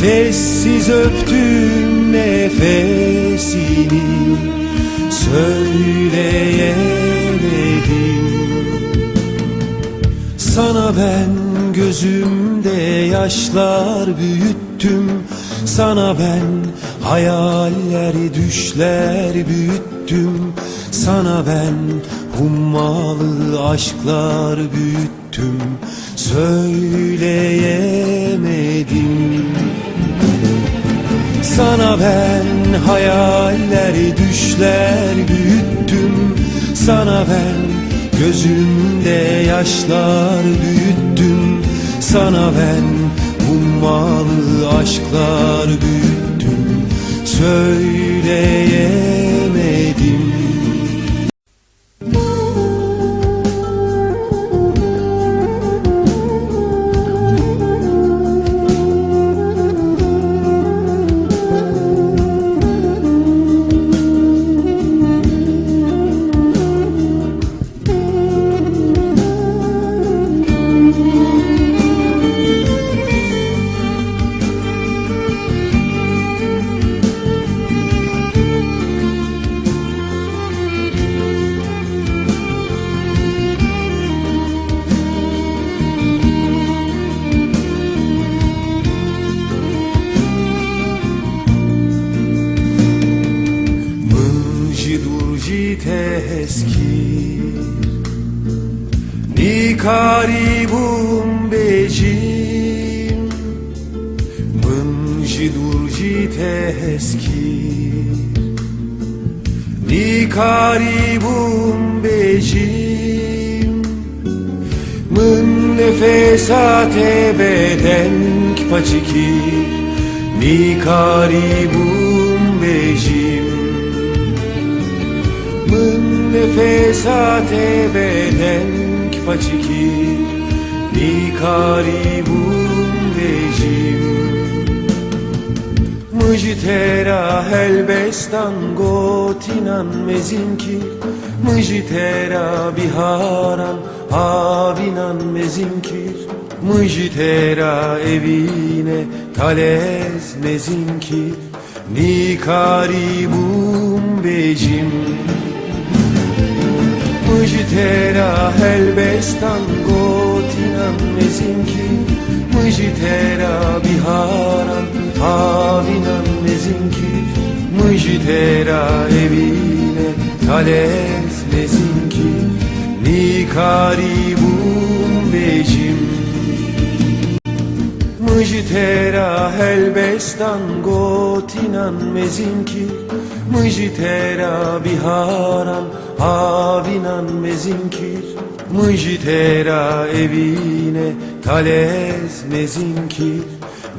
Sessiz öptüm nefesini Söyleyemedim. Sana ben gözümde yaşlar büyüttüm Sana ben hayaller düşler büyüttüm Sana ben hummalı aşklar büyüttüm Söyleyemedim sana ben hayaller düşler büyüttüm. Sana ben gözümde yaşlar büyüttüm. Sana ben hummalı aşklar büyüttüm. Söyleyemedim Nikaribum becim Mânji durji teskir Nikaribum becim Mân nefesate bedenk paçikir Nikaribum becim Mân nefesate bedenk paçikir Nikaribum becim Mıjitera helbestan gotinan mezinkir Mıjitera biharan avinan mezinkir Mıjitera evine talez mezinkir Nikaribum becim Mıjitera helbestan gotinan mezinki Mıjitera biharan avinan mezinki Mıjitera evine talez mezinki Nikaribum becim Mıjitera helbestan gotinan mezinki Mıjitera biharan avinan mezinkir Mıjitera evine talez mezinkir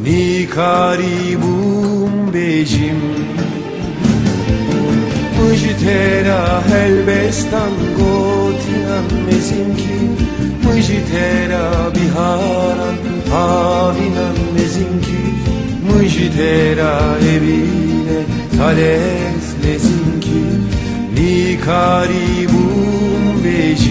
Nikaribum becim. Mıjitera helbestan gotinan mezinki Mıjitera biharan avinan mezinki Mıjitera evine Caribe, beijo.